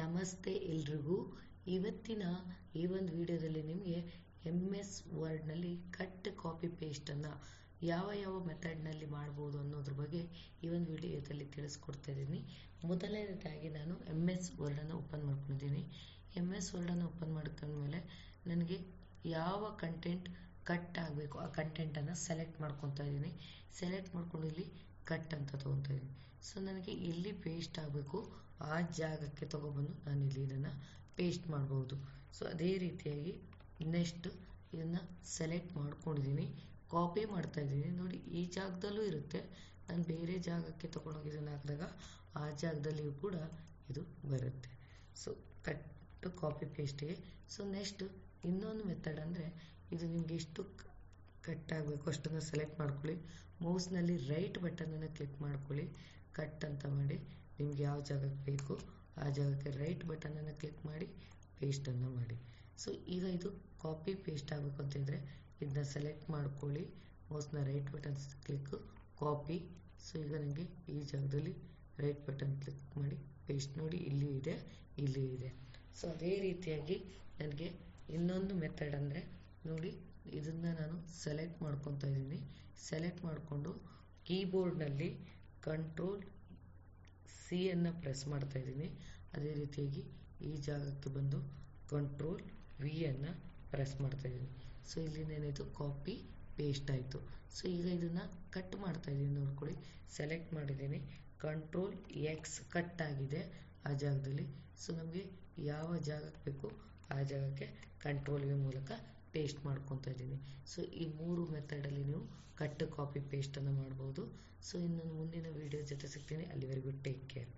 ನಮಸ್ತೆ ಎಲ್ರಿಗೂ. ಇವತ್ತಿನ ಈ ಒಂದು ವಿಡಿಯೋದಲ್ಲಿ ನಿಮಗೆ ಎಂ ಎಸ್ ವರ್ಡ್ನಲ್ಲಿ ಕಟ್ ಕಾಪಿ ಪೇಸ್ಟನ್ನು ಯಾವ ಯಾವ ಮೆಥಡ್ನಲ್ಲಿ ಮಾಡ್ಬೋದು ಅನ್ನೋದ್ರ ಬಗ್ಗೆ ಈ ಒಂದು ವಿಡಿಯೋದಲ್ಲಿ ತಿಳಿಸ್ಕೊಡ್ತಾ ಇದ್ದೀನಿ. ಮೊದಲನೇದಾಗಿ ನಾನು ಎಂ ಎಸ್ ವರ್ಡನ್ನು ಓಪನ್ ಮಾಡ್ಕೊಂಡಿದ್ದೀನಿ. ಎಂ ಎಸ್ ವರ್ಡನ್ನು ಓಪನ್ ಮಾಡ್ಕೊಂಡ್ಮೇಲೆ ನನಗೆ ಯಾವ ಕಂಟೆಂಟ್ ಕಟ್ ಆಗಬೇಕು ಆ ಕಂಟೆಂಟನ್ನು ಸೆಲೆಕ್ಟ್ ಮಾಡ್ಕೊತಾ ಇದ್ದೀನಿ. ಸೆಲೆಕ್ಟ್ ಮಾಡ್ಕೊಂಡು ಇಲ್ಲಿ ಕಟ್ ಅಂತ ತೊಗೊತಾ ಇದ್ದೀನಿ. ಸೊ ನನಗೆ ಎಲ್ಲಿ ಪೇಸ್ಟ್ ಆಗಬೇಕು. ಆ ಜಾಗಕ್ಕೆ ತೊಗೊಬಂದು ನಾನು ಇಲ್ಲಿ ಇದನ್ನು ಪೇಸ್ಟ್ ಮಾಡ್ಬೋದು. ಸೊ ಅದೇ ರೀತಿಯಾಗಿ ನೆಕ್ಸ್ಟ್ ಇದನ್ನು ಸೆಲೆಕ್ಟ್ ಮಾಡ್ಕೊಂಡಿದ್ದೀನಿ. ಕಾಪಿ ಮಾಡ್ತಾ ಇದ್ದೀನಿ. ನೋಡಿ, ಈ ಜಾಗದಲ್ಲೂ ಇರುತ್ತೆ. ನಾನು ಬೇರೆ ಜಾಗಕ್ಕೆ ತೊಗೊಂಡೋಗಿ ಇದನ್ನು ಹಾಕಿದಾಗ ಆ ಜಾಗದಲ್ಲಿಯೂ ಕೂಡ ಇದು ಬರುತ್ತೆ. ಸೊ ಕಟ್ ಕಾಪಿ ಪೇಸ್ಟಿಗೆ ಸೊ ನೆಕ್ಸ್ಟ್ ಇನ್ನೊಂದು ಮೆಥಡ್ ಅಂದರೆ ಇದು ನಿಮ್ಗೆ ಎಷ್ಟು ಕಟ್ ಆಗಬೇಕು ಅಷ್ಟನ್ನು ಸೆಲೆಕ್ಟ್ ಮಾಡ್ಕೊಳ್ಳಿ. ಮೌಸ್ನಲ್ಲಿ ರೈಟ್ ಬಟನನ್ನು ಕ್ಲಿಕ್ ಮಾಡ್ಕೊಳ್ಳಿ. ಕಟ್ ಅಂತ ಮಾಡಿ ನಿಮ್ಗೆ ಯಾವ ಜಾಗಕ್ಕೆ ಬೇಕು ಆ ಜಾಗಕ್ಕೆ ರೈಟ್ ಬಟನನ್ನು ಕ್ಲಿಕ್ ಮಾಡಿ ಪೇಸ್ಟನ್ನು ಮಾಡಿ. ಸೊ ಈಗ ಇದು ಕಾಪಿ ಪೇಸ್ಟ್ ಆಗಬೇಕು ಅಂತಿದ್ರೆ ಇದನ್ನ ಸೆಲೆಕ್ಟ್ ಮಾಡ್ಕೊಳ್ಳಿ. ಮೌಸ್ನ right button click copy so ಈಗ ನನಗೆ ಈ ಜಾಗದಲ್ಲಿ ರೈಟ್ ಬಟನ್ ಕ್ಲಿಕ್ ಮಾಡಿ ಪೇಸ್ಟ್ ನೋಡಿ ಇಲ್ಲಿ ಇದೆ ಇಲ್ಲಿ ಇದೆ. ಸೊ ಅದೇ ರೀತಿಯಾಗಿ ನನಗೆ ಇನ್ನೊಂದು ಮೆಥಡ್ ಅಂದರೆ ನೋಡಿ, ಇದನ್ನು ನಾನು ಸೆಲೆಕ್ಟ್ ಮಾಡ್ಕೊತಾ ಇದ್ದೀನಿ. ಸೆಲೆಕ್ಟ್ ಮಾಡಿಕೊಂಡು ಕೀಬೋರ್ಡ್ನಲ್ಲಿ ಕಂಟ್ರೋಲ್ ಸಿಯನ್ನು ಪ್ರೆಸ್ ಮಾಡ್ತಾ ಇದ್ದೀನಿ. ಅದೇ ರೀತಿಯಾಗಿ ಈ ಜಾಗಕ್ಕೆ ಬಂದು ಕಂಟ್ರೋಲ್ ವಿಯನ್ನು ಪ್ರೆಸ್ ಮಾಡ್ತಾ ಇದ್ದೀನಿ. ಸೊ ಇಲ್ಲಿ ಏನಾಯಿತು ಕಾಪಿ ಪೇಸ್ಟ್ ಆಯಿತು. ಸೊ ಈಗ ಇದನ್ನು ಕಟ್ ಮಾಡ್ತಾ ಇದ್ದೀನಿ ನೋಡ್ಕೊಳ್ಳಿ. ಸೆಲೆಕ್ಟ್ ಮಾಡಿದ್ದೀನಿ. ಕಂಟ್ರೋಲ್ ಎಕ್ಸ್ ಕಟ್ ಆಗಿದೆ ಆ ಜಾಗದಲ್ಲಿ. ಸೊ ನಮಗೆ ಯಾವ ಜಾಗಕ್ಕೆ ಬೇಕು ಆ ಜಾಗಕ್ಕೆ ಕಂಟ್ರೋಲ್ ವಿ ಮೂಲಕ ಪೇಸ್ಟ್ ಮಾಡ್ಕೊತಾ ಇದ್ದೀನಿ. ಸೊ ಈ ಮೂರು ಮೆಥಡಲ್ಲಿ ನೀವು ಕಟ್ ಕಾಪಿ ಪೇಸ್ಟನ್ನು ಮಾಡ್ಬೋದು. ಸೊ ಇನ್ನೊಂದು ಮುಂದಿನ ವೀಡಿಯೋ ಜೊತೆ ಸಿಗ್ತೀನಿ. ಅಲ್ಲಿವರೆಗೂ ಟೇಕ್ ಕೇರ್